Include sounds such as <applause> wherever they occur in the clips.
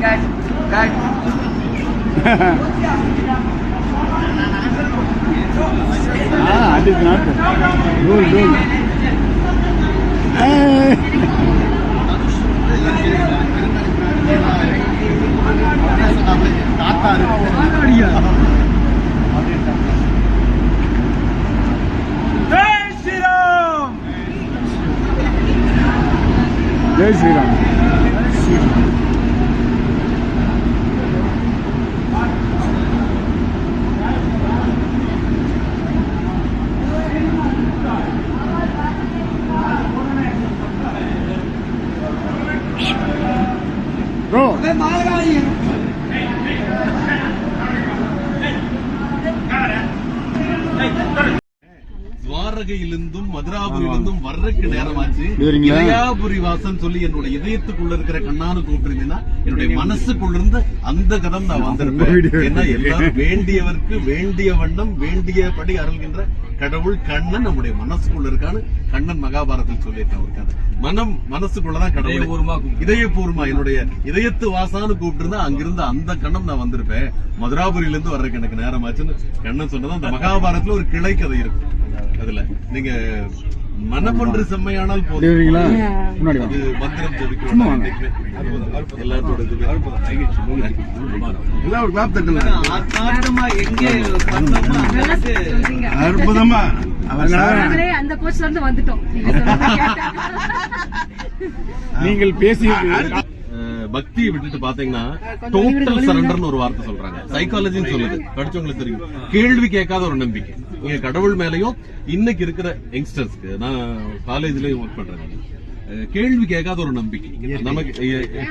gai gai ah, I did not. Good, good. Jai Shri Ram! Jai Shri Ram. துவாரகையிலிருந்தும் மதுராபுரியிலிருந்தும் வர்றதுக்கு நேரமாச்சு? இளையாபுரி வாசன் சொல்லி என்னோட இதயத்துக்குள்ள இருக்கிற கண்ணானு கூப்பிட்டுருந்தீங்கன்னா என்னுடைய மனசுக்குள்ள இருந்து அந்த கதம் நான் வந்திருப்பேன். <laughs> ஏன்னா எல்லாரும் வேண்டியவர்க்கு வேண்டிய வண்ணம் வேண்டியபடி அருள்கின்ற கடவுள் கண்ணன் நம்முடைய மனசுக்குள்ள இருக்கான்னு கண்ணன் மகாபாரதத்தில் சொல்லியிருக்கான் ஒரு கதை. மனம் மனசுக்குள்ளதான் கடவுள். இதயபூர்வமா என்னுடைய இதயத்து வாசான்னு கூப்பிட்டு இருந்தா அங்கிருந்து அந்த கண்ணம் நான் வந்திருப்பேன். மதுராபுரியில இருந்து வர்றதுக்கு எனக்கு நேரமாச்சுன்னு கண்ணன் சொன்னது அந்த மகாபாரதத்துல ஒரு கிளை கதை இருக்கு. அதுல நீங்க மனப்பொன்று செம்மையானால் போதும். மந்திரம் ஜபிக்க சும்மா வாங்க. வேண்டாம் எல்லாத்தோட அற்புதமா அந்த இருந்து வந்துட்டோம். நீங்க சொன்னதை கேட்டா. <laughs> நீங்கள் அஹ், பக்தியை விட்டுட்டு பாத்தீங்கன்னா டோட்டல் சரண்டர்னு ஒரு வார்த்தை சொல்றாங்க. சைக்காலஜின்னு சொல்லுது. படிச்சவங்களுக்கு தெரியும். கேள்வி கேட்காத ஒரு நம்பிக்கை. நீங்க கடவுள் மேலயும் இன்னைக்கு இருக்கிற யங்ஸ்டர்ஸ்க்கு நான் காலேஜ்லயும் ஒர்க் பண்றேன். கேள்வி கேட்காத ஒரு நம்பிக்கை. நமக்கு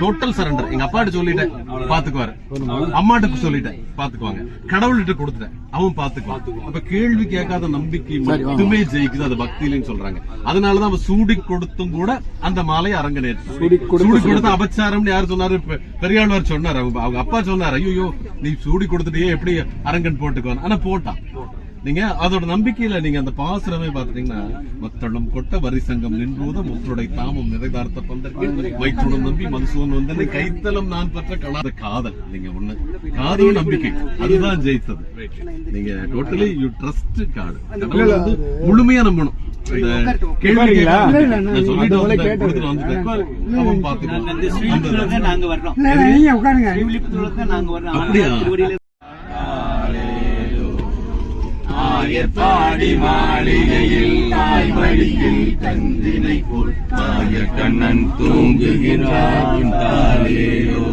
டோட்டல் சரண்டர் எங்க அப்பாட்ட சொல்லிட்டேன். பாத்துக்குவாரு. அம்மாட்ட சொல்லிட்டேன். பாத்துக்குவாங்க. கடவுள்கிட்ட கொடுத்துட்டேன். அவன் பாத்துக்குவான். அப்ப கேள்வி கேட்காத நம்பிக்கை மட்டுமே ஜெயிக்குது. அது பக்தியிலன்னு சொல்றாங்க. அதனாலதான் அவன் சூடி கொடுத்தும் கூட அந்த மாலையை அரங்கனேற்று. சூடி கொடுத்து அபச்சாரம்னு யார் சொன்னாரு? பெரியாழ்வார் சொன்னாரு. அவங்க அப்பா சொன்னாரு. ஐயோ நீ சூடி கொடுத்துட்டியே எப்படி அரங்கன் போட்டுக்கோ ஆனா போட்டான். நீங்க அதோட நம்பிக்கையில நீங்க அந்த பாசுரமே பாத்துட்டீங்கன்னா மத்தளம் கொட்ட வரி சங்கம் நின்றூத முற்றுடை தாமம் நிறைதார்த்த பந்தற்கு மைத்துடம் நம்பி மதுசூன் வந்தனை கைத்தலம் நான் பெற்ற கலாத காதல். நீங்க ஒண்ணு காதல் நம்பிக்கை. அதுதான் ஜெயித்தது. நீங்க டோட்டலி யூ ட்ரஸ்ட் காடு வந்து முழுமையா நம்பணும். இந்த ஆயர்பாடி மாளிகையில் தாய்மடியில் கந்தினை போல் மாய கண்ணன் தூங்குகிறான் தாலேயோ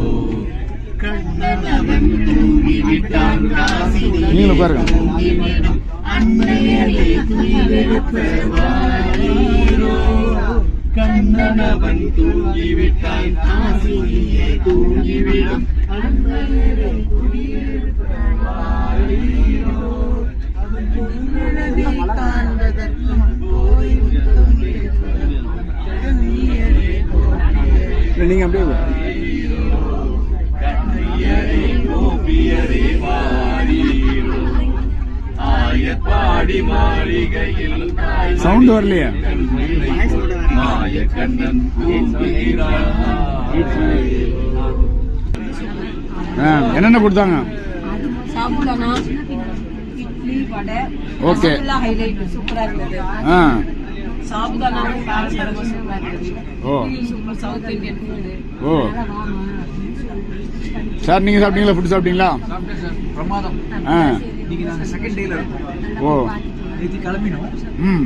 கண்ணன் அவன் தூங்கிவிட்டான் காசினி நீங்களும் உட்காருங்க அன்னையரை துயிலெழுப்ப வாரீரோ கண்ணன் அவன் தூங்கிவிட்டான் காசினியே தூங்கிவிடும். அன்னையரை துயிலெழுப்ப வாரீரோ நீங்க அப்படியே பாடி மாளிகையில் சவுண்ட் வரலையா. மாய கண்ணன் என்னென்ன கொடுத்தாங்க? வடை. Okay. ரசகுல்லா ஹைலைட் சூப்பரா இருந்தது. ஆ. சாபுதானாவும் பாரம்பரியமா சூப்பரா இருந்தது. ஓ. சூப்பர் சவுத் இந்தியன் ஃபுட் ஓ சார் நீங்க சாப்பிட்டீங்களா? ஃபுட் சாப்பிட்டீங்களா? பிரமாதம். ஆ. நாங்க செகண்ட் டேல இருக்கோம். ஓ. கிளம்பினோம். ம்.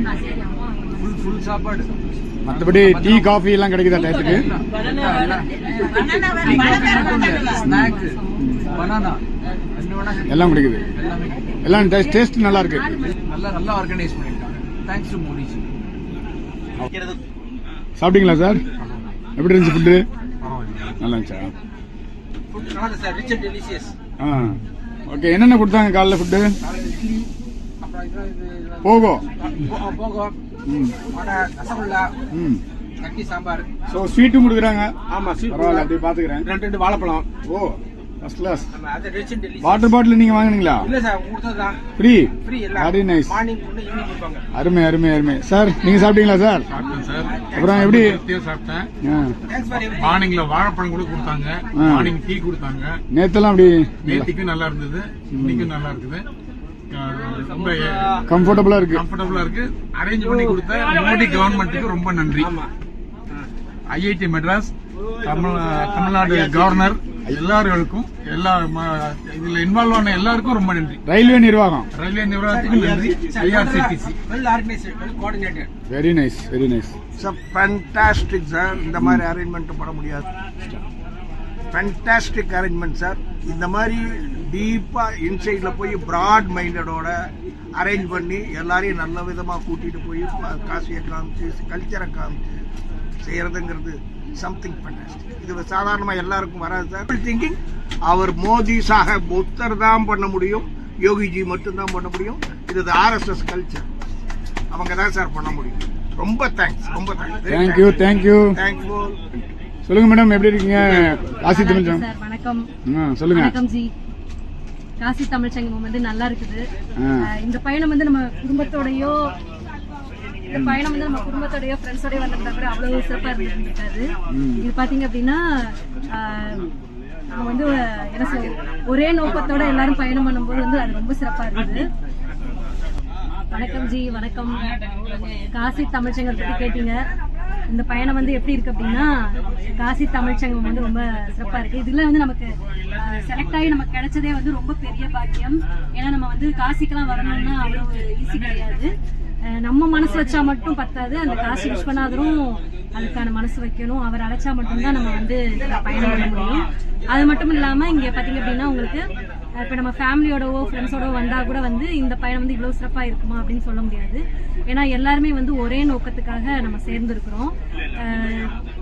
ஃபுல் ஃபுல் சாப்பாடு. மற்றபடி டீ காஃபி எல்லாம் கிடைக்குதா டயத்துக்கு? Snack banana. எல்லாம் கிடைக்குது எல்லாமே டேஸ்ட் நல்லா இருக்கு நல்லா நல்லா ஆர்கனைஸ் பண்ணிருக்காங்க தேங்க்ஸ் டு மோடிஜி. சாப்பிட்டீங்களா சார்? எப்படி இருந்துச்சு ஃபுட்டு நல்லா இருந்துச்சா? சார் ஆ. ஓகே என்னென்ன கொடுத்தாங்க காலைல ஃபுட்டு போகம் ம். வடை ரசகுல்லா ம். கட்டி சாம்பார். ஸோ ஸ்வீட்டும் கொடுக்குறாங்க. ஆமா பரவாயில்ல அப்படியே பார்த்துக்கிறேன். ரெண்டு ரெண்டு வாழைப்பழம். ஓ. ஃபர்ஸ்ட் கிளாஸ் வாட்டர் பாட்டில் நீங்க வாங்குனீங்களா? இல்ல சார் கொடுத்ததுதான் ஃப்ரீ ஃப்ரீ எல்லாம். வெரி நைஸ் மார்னிங் ஒன்று ஈவினிங் கொடுப்பாங்க. அருமை அருமை அருமை. சார் நீங்க சாப்பிட்டீங்களா சார் சாப்பிட்டேன் சார் அப்புறம் எப்படி? சாப்பிட்டேன் மார்னிங்ல வாழைப்பழம் கூட கொடுத்தாங்க. ஆ. மார்னிங் டீ கொடுத்தாங்க. நேத்தெல்லாம் அப்படி நேத்திக்கும் நல்லா இருந்தது. இன்னைக்கும் நல்லா இருக்குது. ரொம்ப கம்ஃபர்டபுளா இருக்கு. கம்ஃபர்டபுளா இருக்கு. அரேஞ்ச் பண்ணி கொடுத்த மோடி கவர்மெண்ட்டுக்கு ரொம்ப நன்றி. ஆமா. ஐஐடி மெட்ராஸ் தமிழ் தமிழ்நாடு கவர்னர் எல்லாருக்கும் எல்லா இதுல இன்வால்வ் ஆன எல்லாருக்கும் ரொம்ப நன்றி. ரயில்வே நிர்வாகம். ரயில்வே நிர்வாகத்துக்கும் நன்றி. IRCTC very nice very nice fantastic sir இந்த மாதிரி அரேஞ்ச்மெண்ட் பண்ண முடியாது ஃபேண்டாஸ்டிக் அரேஞ்ச்மெண்ட் சார் இந்த மாதிரி டீப்பா இன்சைட்ல போய் பிராட் மைண்டடோட அரேஞ்ச் பண்ணி எல்லாரையும் நல்ல விதமா கூட்டிட்டு போய் காசியை காமிச்சு கல்ச்சரை காமிச்சு செய்யறதுங்கிறது சம்திங் ஃபேண்டாஸ்டிக் இது சாதாரணமா எல்லாருக்கும் வராது சார். திங்கிங் அவர் மோதி சாஹப் ஒருத்தர் தான் பண்ண முடியும். யோகிஜி மட்டும்தான் பண்ண முடியும். இது ஆர்எஸ்எஸ் கல்ச்சர் அவங்க தான் சார் பண்ண முடியும். ரொம்ப தேங்க்ஸ் ரொம்ப thanks thank you thank you thank you சொல்லுங்க மேடம் எப்படி இருக்கீங்க? காசி தமிழ்ச்சம் சார் வணக்கம். சொல்லுங்க. வணக்கம் ஜி. காசி தமிழ் சங்கமம் வந்து நல்லா இருக்குது. இந்த பயணம் வந்து நம்ம குடும்பத்தோடயோ பயணம் வந்து நம்ம குடும்பத்தோடயோ ஃப்ரெண்ட்ஸோடய வந்திருந்தா கூட அவ்வளவு சிறப்பா இருந்திருக்காது இது பாத்தீங்க அப்படின்னா நம்ம வந்து என்ன சொல்ல ஒரே நோக்கத்தோட எல்லாரும் பயணம் பண்ணும்போது வந்து அது ரொம்ப சிறப்பா இருக்குது வணக்கம் ஜி வணக்கம். காசி தமிழ்ச்சங்கம் பத்தி கேட்டீங்க. இந்த பயணம் வந்து எப்படி இருக்கு அப்படின்னா காசி தமிழ்ச்சங்கம் வந்து ரொம்ப சிறப்பா இருக்கு. இதுல வந்து நமக்கு செலக்ட் ஆகி நமக்கு கிடைச்சதே வந்து ரொம்ப பெரிய பாக்கியம். ஏன்னா நம்ம வந்து காசிக்கெல்லாம் வரணும்னா அவ்வளவு ஈஸி கிடையாது. நம்ம மனசு வச்சா மட்டும் பத்தாது. அந்த காசு யூஸ் பண்ணாதரும் அதுக்கான மனசு வைக்கணும். அவர் அழைச்சா மட்டும்தான் நம்ம வந்து பயணம் பண்ண முடியும். அது மட்டும் இல்லாம இங்க பாத்தீங்க அப்படின்னா உங்களுக்கு இப்போ இப்ப நம்ம ஃபேமிலியோடவோ ஃப்ரெண்ட்ஸோடவோ வந்தா கூட வந்து இந்த பயணம் வந்து இவ்வளவு சிறப்பா இருக்குமா அப்படின்னு சொல்ல முடியாது. ஏன்னா எல்லாருமே வந்து ஒரே நோக்கத்துக்காக நம்ம சேர்ந்துருக்கிறோம்.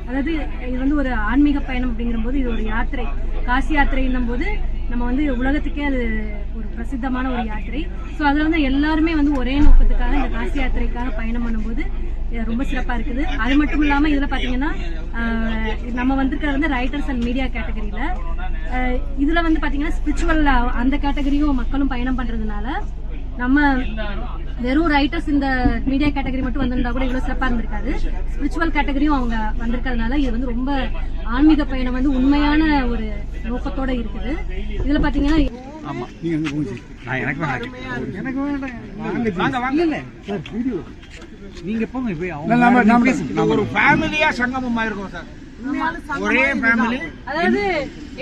அதாவது இது வந்து ஒரு ஆன்மீக பயணம் அப்படிங்கிற போது இது ஒரு யாத்திரை. காசி யாத்திரைன்னும் போது நம்ம வந்து உலகத்துக்கே அது ஒரு பிரசித்தமான ஒரு யாத்திரை. ஸோ அதில் வந்து எல்லாருமே வந்து ஒரே நோக்கத்துக்காக இந்த காசி யாத்திரைக்காக பயணம் பண்ணும்போது ரொம்ப சிறப்பாக இருக்குது. அது மட்டும் இல்லாமல் இதில் பார்த்தீங்கன்னா நம்ம வந்திருக்கிறது வந்து ரைட்டர்ஸ் அண்ட் மீடியா கேட்டகரியில் இதில் வந்து பார்த்தீங்கன்னா ஸ்பிரிச்சுவல் அந்த கேட்டகரியும் மக்களும் பயணம் பண்ணுறதுனால நம்ம வெறும் ரைட்டர்ஸ் இந்த மீடியா கேட்டகரி மட்டும் வந்திருந்தா கூட இவ்வளோ சிறப்பாக இருந்திருக்காது. ஸ்பிரிச்சுவல் கேட்டகரியும் அவங்க வந்திருக்கிறதுனால இது வந்து ரொம்ப ஆன்மீக பயணம் வந்து உண்மையான ஒரு நோக்கத்தோட இருக்குது. இதுல பாத்தீங்கன்னா நீங்க அங்க போங்க நீங்க போங்க போய் இல்ல, நாம- நாம- நாம- ஒரு ஃபேமிலியா சங்கமமா இருக்கும் சார். ஒரே ஃபேமிலி அதாவது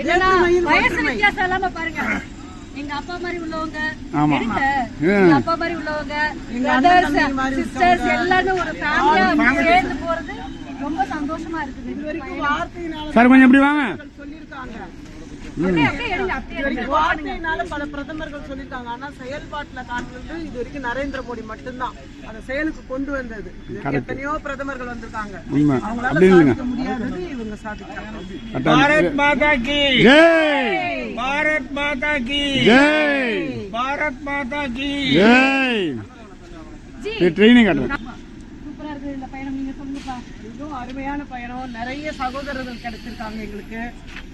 என்னன்னா வயசு வித்தியாசம் இல்லாம பாருங்க. எங்க அப்பா மாதிரி உள்ளவங்க. எங்க அப்பா மாதிரி உள்ளவங்க பிரதர்ஸ் சிஸ்டர்ஸ் எல்லாரும் ஒரு ஃபேமிலியா சேர்ந்து போறது ரொம்ப சந்தோஷமா இருக்குது. சார் கொஞ்சம் எப்படி வாங்க. அப்படியே வார்த்தையினால பல பிரதமர்கள் சொல்லியிருக்காங்க. ஆனா செயல்பாட்டுல காட்டுறது இது வரைக்கும் நரேந்திர மோடி மட்டும்தான். அதை செயலுக்கு கொண்டு வந்தது. எத்தனையோ பிரதமர்கள் வந்திருக்காங்க. அவங்களால சாதிக்க முடியாதது இவங்க சாதிச்சாங்க. கட்டாயம். மாதா கி. ஜெய். பாரத் மாதா கி. ஜெய். பாரத் மாதா கி. காட்டுறேன் சூப்பரா இருக்குது இந்த பயணம். நீங்க சொல்லுங்கப்பா. இதுவும் அருமையான பயணம். நிறைய சகோதரர்கள் கிடைச்சிருக்காங்க எங்களுக்கு.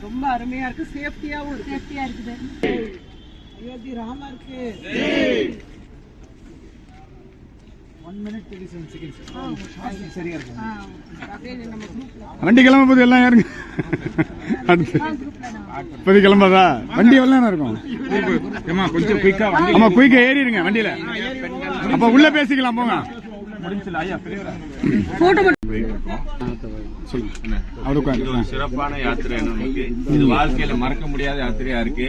ரொம்ப அருமையா இருக்கு. சேஃப்டியாவும் இருக்கு. சேஃப்டியா இருக்குது. அயோத்தி ராமருக்கு வண்டி கிளம்ப போது எல்லாம் யாருங்க? அடுத்து இப்போது கிளம்பாதா வண்டி நேரம் இருக்கும்? கொஞ்சம் குயிக்கா ஆமா குயிக்கா ஏறிடுங்க வண்டியில. அப்ப உள்ள பேசிக்கலாம் போங்க. இது ஒரு உட்காந்து சிறப்பான யாத்திரை இது வாழ்க்கையில மறக்க முடியாத யாத்திரையா இருக்கு.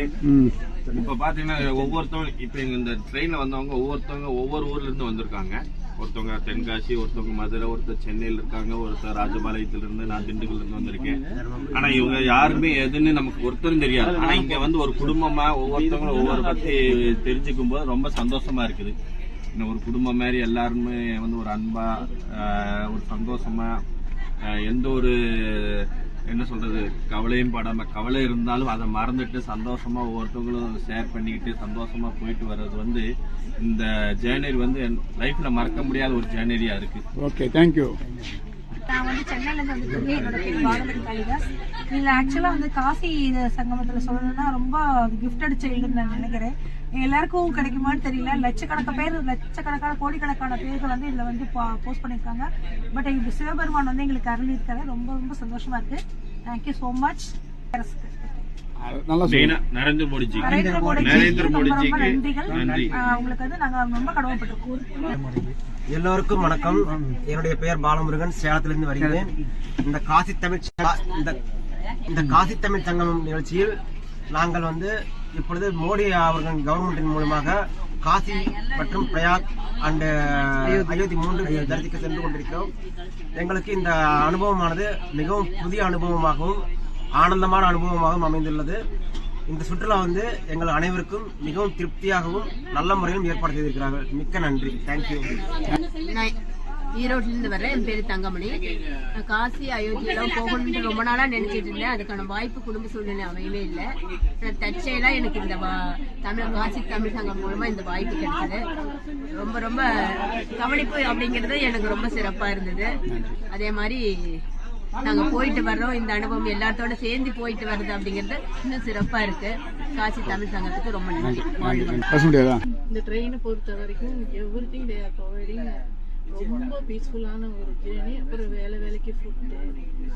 இப்ப பாத்தீங்கன்னா ஒவ்வொருத்தவங்க இப்ப இங்க இந்த ட்ரெயின்ல வந்தவங்க ஒவ்வொருத்தவங்க ஒவ்வொரு ஊர்ல இருந்து வந்திருக்காங்க. ஒருத்தவங்க தென்காசி ஒருத்தவங்க மதுரை ஒருத்தர் சென்னையில இருக்காங்க ஒருத்தர் ராஜபாளையத்துல இருந்து நான் திண்டுக்கல்ல இருந்து வந்திருக்கேன். ஆனா இவங்க யாருமே எதுன்னு நமக்கு ஒருத்தரும் தெரியாது. ஆனா இங்க வந்து ஒரு குடும்பமா ஒவ்வொருத்தவங்களும் ஒவ்வொரு பத்தி தெரிஞ்சுக்கும் போது ரொம்ப சந்தோஷமா இருக்குது. ஒரு குடும்பம் மாதிரி எல்லாருமே வந்து ஒரு அன்பா ஆஹ், ஒரு சந்தோஷமா ஆஹ், எந்த ஒரு என்ன சொல்றது கவலையும் படாம கவலை இருந்தாலும் அதை மறந்துட்டு சந்தோஷமா ஒவ்வொருத்தவங்களும் ஷேர் பண்ணிக்கிட்டு சந்தோஷமா போயிட்டு வர்றது வந்து இந்த ஜேர்னரி வந்து என் லைஃப்ல மறக்க முடியாத ஒரு ஜேர்னரியா இருக்கு. ஓகே தேங்க்யூ நான் வந்து சென்னையில இருந்து வந்துருக்கேன் என்னோட பேர் பாரதி காளிதாஸ். இதுல ஆக்சுவலா வந்து காசி சங்கமத்துல சொல்லணும்னா ரொம்ப கிஃப்டட் சைல்டுன்னு நான் நினைக்கிறேன். எல்லாருக்கும் கிடைக்குமான்னு தெரியல. லட்சக்கணக்கான பேர் லட்சக்கணக்கான கோடிக்கணக்கான பேர்கள் வந்து இதுல வந்து போஸ்ட் பண்ணிருக்காங்க பட் இந்த சிவபெருமான் வந்து எங்களுக்கு அருள் இருக்காரு ரொம்ப ரொம்ப சந்தோஷமா இருக்கு. தேங்க்யூ ஸோ மச் மெயினா நரேந்திர மோடிஜி மோடிஜிக்கு நன்றி. உங்களுக்கு வந்து நாங்க ரொம்ப கடமைப்பட்டிருக்கோம் எல்லோருக்கும் வணக்கம். என்னுடைய பெயர் பாலமுருகன். சேலத்திலிருந்து வருகிறேன். இந்த காசி தமிழ் ச- இந்த இந்த காசி தமிழ் சங்கமம் நிகழ்ச்சியில் நாங்கள் வந்து இப்பொழுது மோடி அவர்கள் கவர்மெண்டின் மூலமாக காசி மற்றும் பிரயாக் அண்ட் uh, அயோத்தி மூன்று தரிசிக்க சென்று கொண்டிருக்கிறோம். எங்களுக்கு இந்த அனுபவமானது மிகவும் புதிய அனுபவமாகவும் ஆனந்தமான அனுபவமாகவும் அமைந்துள்ளது. இந்த சுற்றுலா வந்து எங்கள் அனைவருக்கும் மிகவும் திருப்தியாகவும் நல்ல முறையிலும் ஏற்பாடு செய்திருக்கிறார்கள். மிக்க நன்றி. தேங்க்யூ இருந்து வர்றேன் என் பேரு தங்கமணி. நான் காசி அயோத்தி எல்லாம் போகணும்னு ரொம்ப நாளா நினைச்சிட்டு இருந்தேன். அதுக்கான வாய்ப்பு குடும்ப சூழ்நிலை அமையவே இல்லை. நான் தற்செயலா எனக்கு இந்த வா- தமிழ் காசி தமிழ் சங்கம் மூலமா இந்த வாய்ப்பு கிடைச்சது. ரொம்ப ரொம்ப கவனிப்பு அப்படிங்கிறது எனக்கு ரொம்ப சிறப்பா இருந்தது. அதே மாதிரி நாங்க போயிட்டு வர்றோம். இந்த அனுபவம் எல்லாத்தோட சேர்ந்து போயிட்டு வர்றது அப்படிங்கிறது இன்னும் சிறப்பா இருக்கு. காசி தமிழ் சங்கத்துக்கு ரொம்ப நன்றி. இந்த ட்ரெயினை பொறுத்த வரைக்கும் everything they are providing ரொம்ப பீஸ்ஃபுல்லான ஒரு ஜேர்னி அப்புறம் வேலை வேலைக்கு ஃபுட்டு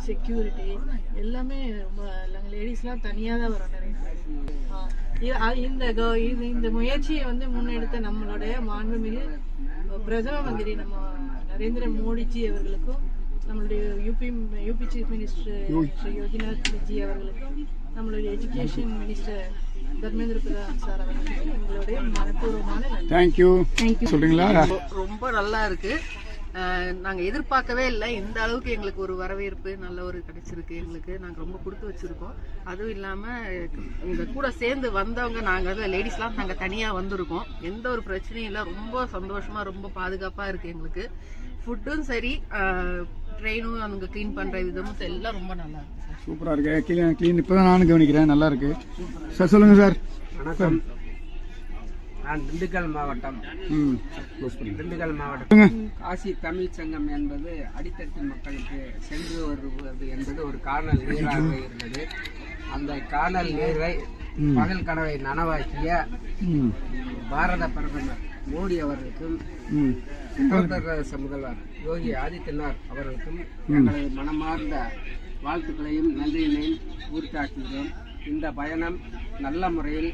செக்யூரிட்டி எல்லாமே ரொம்ப நாங்கள் லேடிஸ்லாம் தனியாக தான் வரோம் நிறைய இந்த இது இந்த முயற்சியை வந்து முன்னெடுத்த நம்மளுடைய மாண்புமிகு பிரதம மந்திரி நம்ம நரேந்திர மோடிஜி அவர்களுக்கும் நம்மளுடைய UP UP chief minister Shri Yoginath ji அவர்களுக்கும் நம்மளுடைய education minister Dharmendra Pradhan sir அவர்களுக்கும் எங்களுடைய மனப்பூர்வமான நன்றி. தேங்க்யூ சொல்றீங்களா? ரொம்ப நல்லா இருக்கு. அஹ் நாங்க எதிர்பார்க்கவே இல்லை. இந்த அளவுக்கு எங்களுக்கு ஒரு வரவேற்பு நல்ல ஒரு கிடைச்சிருக்கு. எங்களுக்கு நாங்க ரொம்ப கொடுத்து வச்சிருக்கோம். அதுவும் இல்லாம எங்க கூட சேர்ந்து வந்தவங்க நாங்க வந்து லேடிஸ்லாம் நாங்க தனியா வந்திருக்கோம். எந்த ஒரு பிரச்சனையும் இல்லை. ரொம்ப சந்தோஷமா ரொம்ப பாதுகாப்பா இருக்கு எங்களுக்கு. ஃபுட்டும் சரி ட்ரெயினும் அவங்க க்ளீன் பண்ற விதமும் எல்லாம் ரொம்ப நல்லா இருக்கு சார். சூப்பரா இருக்கு. க்ளீன் க்ளீன் இப்பதான் நானும் கவனிக்கிறேன். நல்லா இருக்கு. சார் சொல்லுங்க சார். வணக்கம். நான் திண்டுக்கல் மாவட்டம். ம். க்ளோஸ் பண்ணுங்க திண்டுக்கல் மாவட்டம். காசி தமிழ் சங்கம் என்பது அடித்தட்டு மக்களுக்கு சென்று வருவது என்பது ஒரு காணல் நீராக இருந்தது. அந்த காணல் நீரை பகல் கனவை நனவாக்கிய ம். பாரத பிரதமர் மோடி அவர்களுக்கும் ம். உத்தரப்பிரதேச முதல்வர் யோகி ஆதித்யநாத் அவர்களுக்கும் எங்களது மனமார்ந்த வாழ்த்துக்களையும் நன்றியினையும் உரித்தாக்குகிறோம் இந்த பயணம் நல்ல முறையில்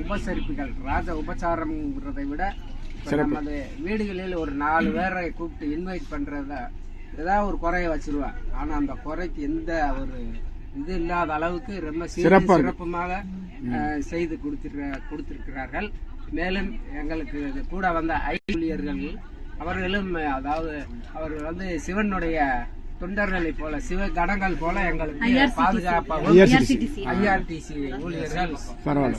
உபசரிப்புகள் ராஜ உபச்சாரம்ங்கிறதை விட நமது வீடுகளில் ஒரு நாலு பேரை கூப்பிட்டு இன்வைட் பண்றத ஏதாவது ஒரு குறைய வச்சிருவேன் ஆனா அந்த குறைக்கு எந்த ஒரு இது இல்லாத அளவுக்கு ரொம்ப. சிறப்புமாக செய்து கொடுத்திருக்க கொடுத்திருக்கிறார்கள். மேலும் எங்களுக்கு கூட வந்த ஐ ஊழியர்கள் அவர்களும் அதாவது அவர்கள் வந்து சிவனுடைய தொண்டர்களை போல சிவ கணங்கள் போல எங்களுக்கு பாதுகாப்பாகவும் ஐஆர்டிசி ஊழியர்கள்.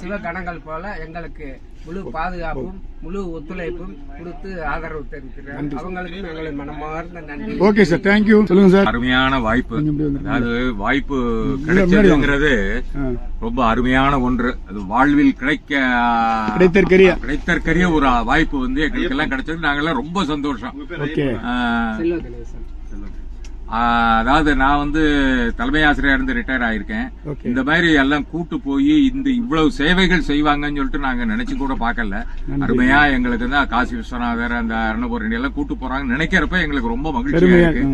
சிவ கணங்கள் போல எங்களுக்கு முழு பாதுகாப்பும் முழு ஒத்துழைப்பும் கொடுத்து ஆதரவு தெரிவிக்கிறார் அவங்களுக்கும் எங்களின் மனமார்ந்த நன்றி. Okay sir. தேங்க்யூ சொல்லுங்க சார். அருமையான வாய்ப்பு. அதாவது வாய்ப்பு. கிடைச்சதுங்கிறது. ரொம்ப அருமையான ஒன்று. அது வாழ்வில் கிடைக்க கிடைத்தற்கரிய. கிடைத்தற்கரிய ஒரு வாய்ப்பு வந்து எங்களுக்கு எல்லாம் கிடைச்சது. நாங்கெல்லாம் ரொம்ப சந்தோஷம் ஓகே ஆ, செல்வ கணேசன் ஆ, அதாவது நான் வந்து தலைமை ஆசிரியர் இருந்து ரிட்டையர் ஆயிருக்கேன். இந்த மாதிரி எல்லாம் கூட்டு போய் இந்த இவ்வளவு சேவைகள் செய்வாங்கன்னு சொல்லிட்டு நாங்க நினைச்சு கூட பார்க்கல. அருமையா எங்களுக்கு தான் காசி விஸ்வநாதர் அந்த அருணபூரணி எல்லாம் கூட்டு போறாங்கன்னு நினைக்கிறப்ப எங்களுக்கு ரொம்ப மகிழ்ச்சியா இருக்கு.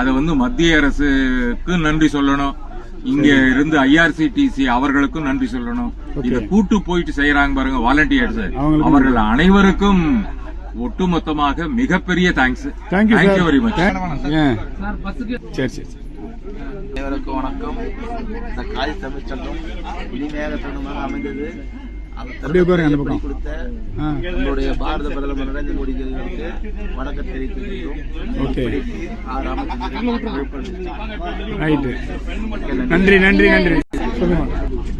அதை வந்து மத்திய அரசுக்கு நன்றி சொல்லணும். இங்க இருந்து ஐஆர்சிடிசி அவர்களுக்கும் நன்றி சொல்லணும். இத கூட்டு போயிட்டு செய்யறாங்க பாருங்க வாலண்டியர்ஸ் அவர்கள் அனைவருக்கும் ஒட்டுமொத்தமாக மிகப்பெரிய thanks thank you sir very much சரி சரி சரி அனைவருக்கும் வணக்கம். இந்த காய் தமிழ் சங்கம் இனிமையாக தருணமாக அமைந்தது. அப்படியே உட்காருங்க அந்த பக்கம். நம்மளுடைய பாரத பிரதமர் நரேந்திர மோடி அவர்களுக்கு வணக்கம் தெரிவித்துள்ளோம் ஓகே. ரைட்டு நன்றி நன்றி நன்றி. சொல்லுங்க.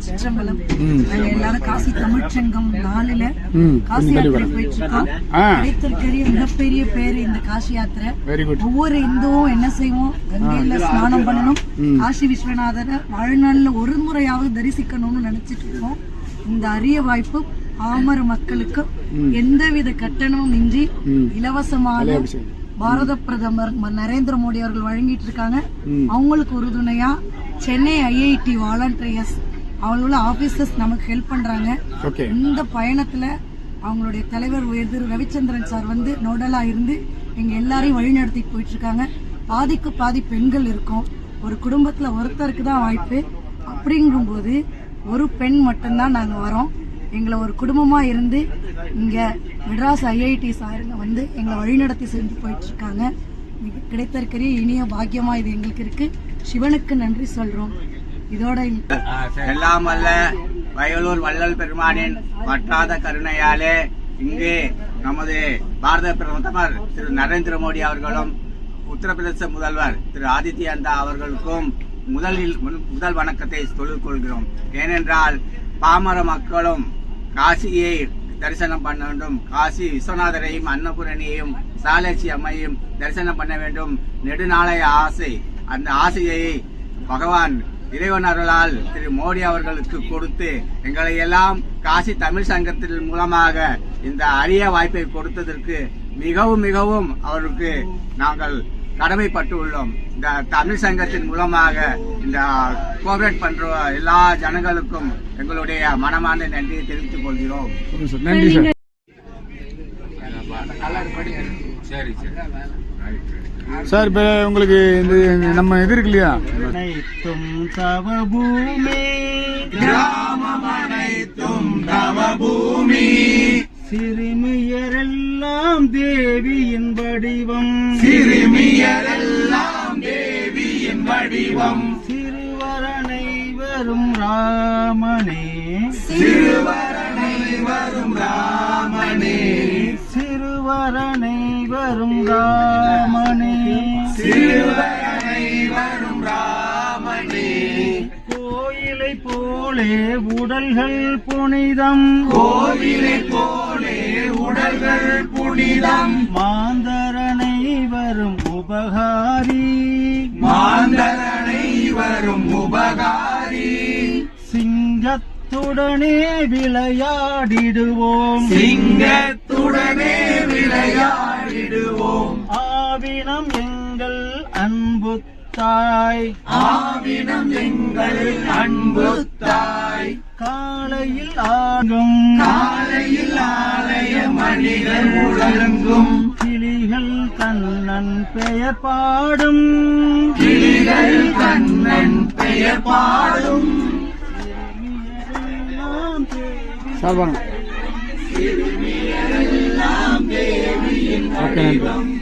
சிற்றம்பலம். ம். நாங்க எல்லாரும் காசி தமிழ்ச்சங்கம் நாலுல காசி யாத்திரை போயிட்டு இருக்கோம் கிடைத்திருக்கிற மிகப்பெரிய பேரு இந்த காசி யாத்திரை. ஒவ்வொரு இந்துவும் என்ன செய்வோம்? கங்கையில ஸ்நானம் பண்ணணும். காசி விஸ்வநாதரை வாழ்நாள்ல ஒரு முறையாவது தரிசிக்கணும்னு நினைச்சிட்டு இருக்கோம். இந்த அரிய வாய்ப்பு பாமர மக்களுக்கு எந்தவித கட்டணமும் இன்றி இலவசமாக பாரத பிரதமர் நரேந்திர மோடி அவர்கள் வழங்கிட்டு இருக்காங்க. அவங்களுக்கு உறுதுணையா சென்னை ஐஐடி வாலண்டியர்ஸ் அவங்களோட ஆபீசர்ஸ் நமக்கு ஹெல்ப் பண்றாங்க. இந்த பயணத்துல அவங்களுடைய தலைவர் உயர்திரு ரவிச்சந்திரன் சார் வந்து நோடலா இருந்து எங்க எல்லாரையும் வழிநடத்தி போயிட்டு இருக்காங்க பாதிக்கு பாதி பெண்கள் இருக்கோம். ஒரு குடும்பத்துல ஒருத்தருக்கு தான் வாய்ப்பு. அப்படிங்கும்போது ஒரு பெண் மட்டும்தான் நாங்க வரோம். எங்களை ஒரு குடும்பமா இருந்து இங்க மெட்ராஸ் ஐஐடி சாருங்க வந்து எங்களை வழிநடத்தி செஞ்சு போயிட்டு இருக்காங்க கிடைத்திருக்கிற இனிய பாக்கியமா இது எங்களுக்கு இருக்கு. சிவனுக்கு நன்றி சொல்றோம். இதோட எல்லாம் அல்ல வயலூர் வள்ளல் பெருமானின் வற்றாத கருணையாலே இங்கு நமது பாரத பிரதமர் திரு நரேந்திர மோடி அவர்களும் உத்தரப்பிரதேச முதல்வர் திரு ஆதித்யந்தா அவர்களுக்கும் முதலில் முதல் வணக்கத்தை சொல்லிக் கொள்கிறோம். ஏனென்றால் பாமர மக்களும் காசியை தரிசனம் பண்ண வேண்டும். காசி விஸ்வநாதரையும் அன்னபூரணியையும் சாலேச்சி அம்மையும் தரிசனம் பண்ண வேண்டும். நெடுநாளைய ஆசை அந்த ஆசையை பகவான் இறைவன் அருளால் திரு மோடி அவர்களுக்கு கொடுத்து எங்களை எல்லாம் காசி தமிழ் சங்கத்தின் மூலமாக இந்த அரிய வாய்ப்பை கொடுத்ததற்கு மிகவும் மிகவும் அவருக்கு நாங்கள் கடமைப்பட்டு உள்ளோம் இந்த தமிழ் சங்கத்தின் மூலமாக இந்த கோஆபரேட் பண்ற எல்லா ஜனங்களுக்கும் எங்களுடைய மனமார்ந்த நன்றியை தெரிவித்துக் கொள்கிறோம். நன்றி சார். சரி சரி. சார் இப்போ உங்களுக்கு இந்த நம்ம இது இருக்கு இல்லையா? அனைத்தும் தவபூமி. கிராமம் அனைத்தும் தவபூமி. சிறுமியரெல்லாம் தேவியின் வடிவம். சிறுமியரெல்லாம் தேவியின் வடிவம். சிறுவரனை வரும் ராமனே. சிறுவரனை வரும் ராமனே. சிறுவரனை வரும் சிறுவரனை வரும் ராமனே. கோயிலை போலே உடல்கள் புனிதம். கோவிலை போலே உடல்கள் புனிதம். மாந்தரனை வரும் உபகாரி. மாந்தரனை வரும் உபகாரி. சிங்கத்துடனே விளையாடிடுவோம். சிங்கத்துடனே விளையாடிடுவோம். ஆவினம் அன்பு தாய். ஆவினம் எங்கள் அன்பு தாய். காலையில் ஆகும் காலையில் ஆலய மணிகள் முழங்கும் கிளிகள் கண்ணன் பெயர் பாடும். கிளிகள் கண்ணன் பெயர் பாடும். சார் வாங்க ஓகே நன்றி.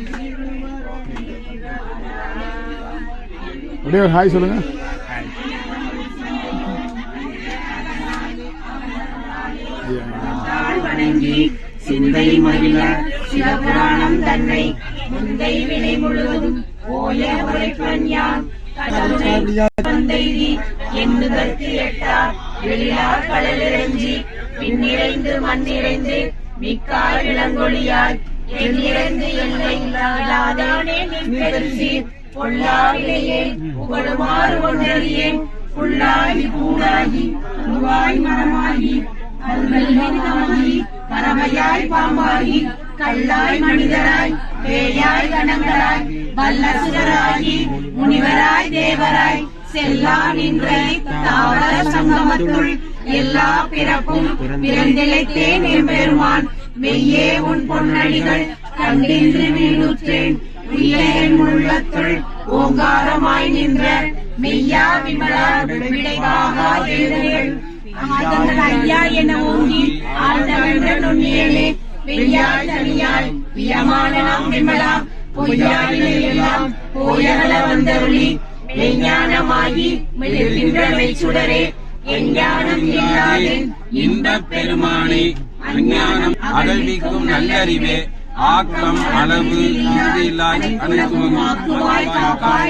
அப்படியே ஒரு ஹாய் சொல்லுங்க. சிந்தை மகிழ சிவபுராணம் தன்னை. முந்தை வினை முழுவதும் ஓய உரைப்பன் யான். எண்ணுதற்கு எட்டார். வெளியார் கடலிறஞ்சி பின்னிறைந்து மண்ணிறைந்து மிக்காய் இளங்கொழியாய். எண்ணிறைந்து எல்லை இல்லாதானே நிற்பெருசீர் பொல்லாவிலேயே புகழுமாறு ஒன்றறியேன் புல்லாகி பூடாகி உருவாய் மனமாகி கல்வெல்லினாகி பறவையாய் பாம்பாகி கல்லாய் மனிதராய் பேயாய் கணங்களாய் வல்லசுகராகி முனிவராய் தேவராய் செல்லா நின்ற தாவர சங்கமத்துள் எல்லா பிறப்பும் பிறந்திழைத்தேன் எம்பெருமான். மெய்யே உன் பொன்னடிகள் கண்டின்று வீணுற்றேன் உயிரேன் உள்ளத்துள் ஓங்காரமாய் நின்ற மெய்யா விமலா விடைவாகா ஏழுகள் ஆதங்கள் ஐயா என ஓங்கி ஆழ்ந்தவென்ற நுண்ணியலே வெய்யாய் தனியாய் வியமான நாம் விமலா பொய்யாயினை எல்லாம் போயகல வந்தருளி மெய்ஞானமாகி மிளிர்கின்ற மெய்ச்சுடரே எஞ்ஞானம் இல்லாதே இன்பப் பெருமானே அஞ்ஞானம் அகழ்விக்கும் நல்லறிவே ஆக்கம் அளவு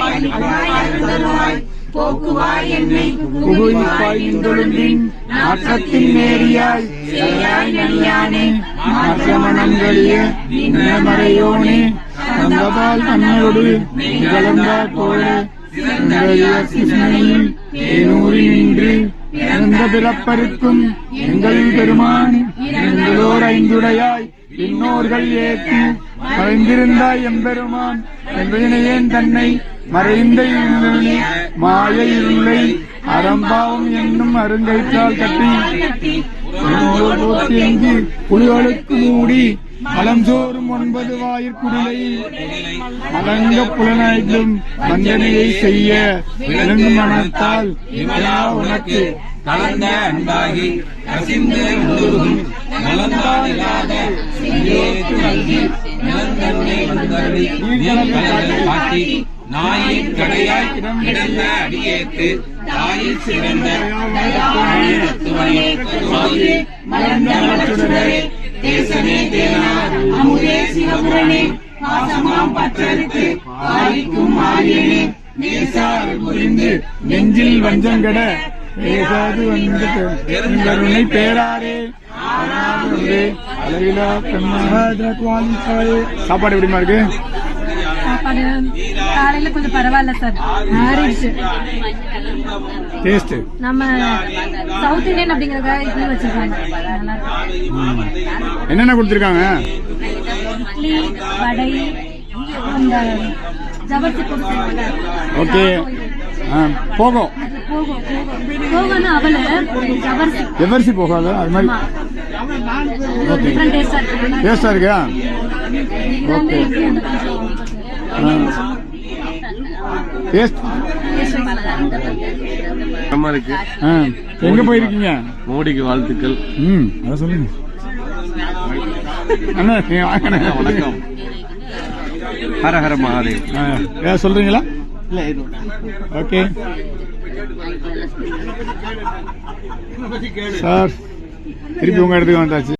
அழிவாய் அருள்தருவாய் போக்குவாய் என்னை புகுவிப்பாய் நின்றொழுங்கின் நாற்றத்தின் நேரியாய் சேயாய் நனியானே மாற்றமனங்களிய மறையோனே தந்தபால் அன்னையோடு நிகழ்ந்தா போல சிறுமையில் தேனூரில் நின்று பிறந்த பிறப்பருக்கும் எங்கள் பெருமான் எங்களோர் ஐந்துடையாய். இன்னோர்கள் ஏற்றி மறைந்திருந்தாய் எம்பெருமான். என் தன்னை மறைந்த இருளி மாய இருளை அறம்பாவும் என்னும் அருங்கைத்தால் கட்டி எங்கு புலிகளுக்கு மூடி மலஞ்சோறும் ஒன்பது வாயிற்குடிலை மலங்க புலனாய்ந்தும் வந்தனையை செய்ய விளங்கு மனத்தால் உனக்கு. கலந்த அன்பாகி கசிந்து முழுதும் நலந்தான் இல்லாத சீரேற்று நல்கி நிலந்தன்னை வந்தருளி. நீர்கடல் காட்டி நாயின் கடையாய் கிடந்த அடியேத்து தாயில் சிறந்த மலர்ந்த மலச்சுடரே தேசனே தேனா அமுதே சிவபுரணே பாசமாம் பற்றறுத்து ஆரிக்கும் ஆரியனே. நேசார் புரிந்து நெஞ்சில் வஞ்சங்கட பேசாது வந்த பெருங்கருணை பேராரே. பெருமாள். சாப்பாடு எப்படிமா இருக்கு? சாப்பாடு காலையில கொஞ்சம் பரவாயில்ல சார். ஆறிடுச்சு. டேஸ்ட் நம்ம சவுத் இந்தியன் அப்படிங்கறதுக்காக இட்லி வச்சிருக்காங்க. என்னென்ன கொடுத்துருக்காங்க? இட்லி வடை இந்த செய்வாங்க. ஓகே. போகும் எவர்சி போகாத அது மாதிரி. டேஸ்டா இருக்கு. ஓகே. டேஸ்ட் இருக்கு. ஆ, எங்க போயிருக்கீங்க? மோடிக்கு வாழ்த்துக்கள். ம் அதை சொல்லுங்க. அண்ணா. வணக்கம். ஹர ஹர மகாதேவ். ஆ, ஏதாவது சொல்றீங்களா ஓகே சார் திருப்பி உங்க இடத்துக்கு வந்தாச்சு.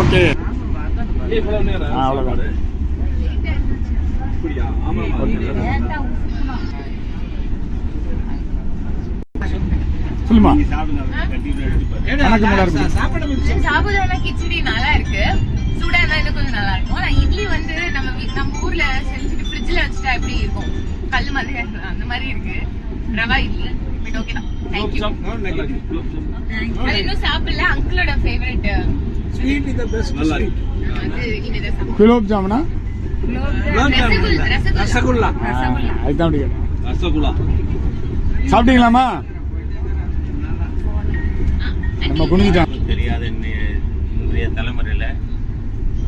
ஓகே சொல்லுமா சாபுதானா கிச்சடி நல்லா இருக்கு சூடா இருந்தா இன்னும் கொஞ்சம் நல்லா இருக்கும் ஆனா இட்லி வந்து நம்ம நம்ம ஊர்ல செஞ்சுட்டு ஃப்ரிட்ஜ்ல வச்சுட்டா எப்படி இருக்கும்? கல் மாதிரி. அந்த மாதிரி இருக்கு. ரவா இட்லி. பட் ஓகே தான். தேங்க்யூ அது இன்னும் சாப்பிடல. அங்கிளோட favourite sweet is the best அது இனிதான் சாப்பிடணும். குலோப் ஜாமுனா? ரசகுல்லா. ரசகுல்லா. அதுதான். ரசகுல்லா. சாப்பிட்டீங்களாமா நம்ம குனிஞ்சிட்டோம். தெரியாத இன்றைய தலைமுறையில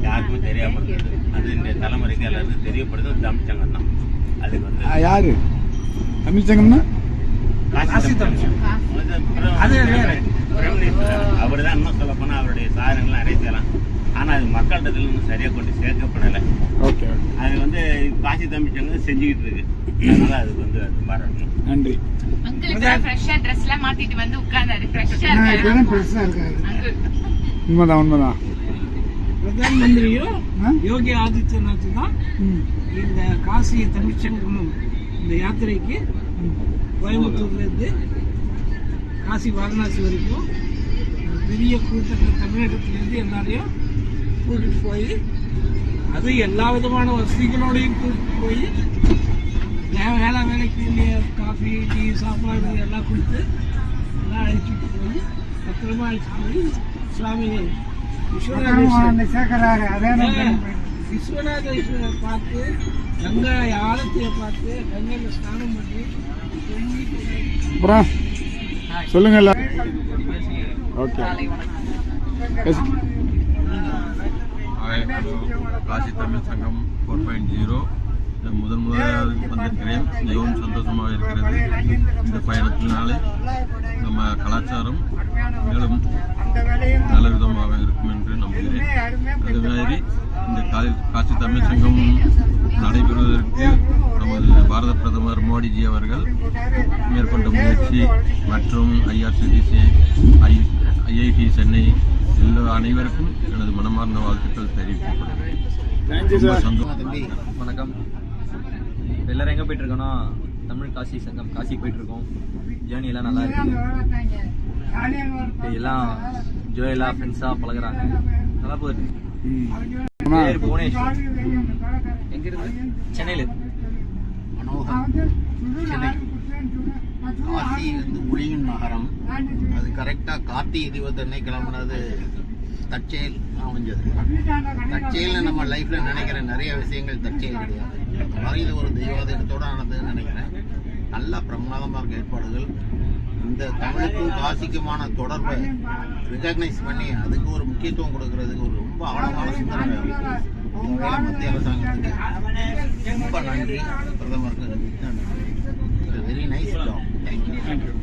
யாருக்குமே தெரியாம இருக்குது அது இன்றைய தலைமுறைக்கு எல்லாருக்கும் தெரியப்படுது. தமிழ்ச்சங்கம் தான். அதுக்கு வந்து யாரு? தமிழ் சங்கம்னா? காசி அது அவர் தான் இன்னும் சொல்ல போனா அவருடைய சாதனைகள் நிறைய செய்யலாம் ஆனா அது மக்களிடத்துல இன்னும் சரியா கொண்டு சேர்க்கப்படலை. ஓகே அது வந்து காசி தமிழ்ச்சங்கம் செஞ்சுக்கிட்டு இருக்கு. அதனால அதுக்கு வந்து அது பாராட்டணும் நன்றி. உண்மைதான் உண்மைதான். பிரதான் மந்திரியும் யோகி ஆதித்யநாத் தான் இந்த காசி தமிழ்ச்சங்கம் இந்த யாத்திரைக்கு கோயம்புத்தூர்ல இருந்து காசி வாரணாசி வரைக்கும் பெரிய கூட்டத்தில் தமிழகத்திலிருந்து எல்லாரையும் கூட்டிட்டு போய் அது எல்லா விதமான வசதிகளோடையும் கூட்டிட்டு போய் வேலை வேலைக்கு காஃபி டீ சாப்பாடு எல்லாம் கொடுத்து எல்லாம் அழைச்சிட்டு போய் பத்திரமா அழைச்சிட்டு போய் சுவாமி விஸ்வநாதேஸ்வரர் விஸ்வநாதேஸ்வரர் பார்த்து கங்கா ஆலத்தியை பார்த்து கங்கையில ஸ்நானம் பண்ணி அப்புறம் சொல்லுங்க ஓகே ஹலோ காசி தமிழ் சங்கம் ஃபோர் பாயிண்ட் ஜீரோ முதன் முதலாக வந்திருக்கிறேன். மிகவும் சந்தோஷமாக இருக்கிறது. இந்த பயணத்தினாலே நம்ம கலாச்சாரம் மேலும் நல்ல விதமாக இருக்கும் என்று நம்புகிறேன். அதே மாதிரி இந்த காசி தமிழ் சங்கம் நடைபெறுவதற்கு நமது பாரத பிரதமர் மோடிஜி அவர்கள் மேற்கொண்ட முயற்சி மற்றும் ஐஆர்சிடிசி ஐ ஐஐடி சென்னை எல்லா அனைவருக்கும் எனது மனமார்ந்த வாழ்த்துக்கள் தெரிவிக்கப்படுகிறேன் ரொம்ப வணக்கம் எல்லாரும் எங்கே போயிட்டு இருக்கோம்னா தமிழ் காசி சங்கம் காசி போயிட்டு இருக்கோம் ஜேர்னி எல்லாம் நல்லா இருக்கு. இப்ப எல்லாம் ஜோயலா ஃப்ரெண்ட்ஸா பழகுறாங்க. நல்லா போகுது. பேர் புவனேஷ். எங்க இருந்து? சென்னையில. சென்னை. காசி வந்து ஒளியின் நகரம். அது கரெக்டாக கார்த்திகை தீபத்தன்னை கிளம்புனது தற்செயல் அமைஞ்சது தற்செயல்னு நம்ம லைஃப்பில் நினைக்கிற நிறைய விஷயங்கள் தற்செயல் கிடையாது. மாதிரி இது ஒரு தெய்வாதீனத்தோடு ஆனதுன்னு நினைக்கிறேன். நல்ல பிரமாதமாக இருக்க ஏற்பாடுகள். இந்த தமிழுக்கும் காசிக்குமான தொடர்பை ரெக்கக்னைஸ் பண்ணி அதுக்கு ஒரு முக்கியத்துவம் கொடுக்கறதுக்கு ஒரு ரொம்ப ஆழமான சிந்தனை மத்திய அரசாங்கத்துக்கு ரொம்ப நன்றி. பிரதமருக்கு வெரி நைஸ் ஜாப் தேங்க்யூ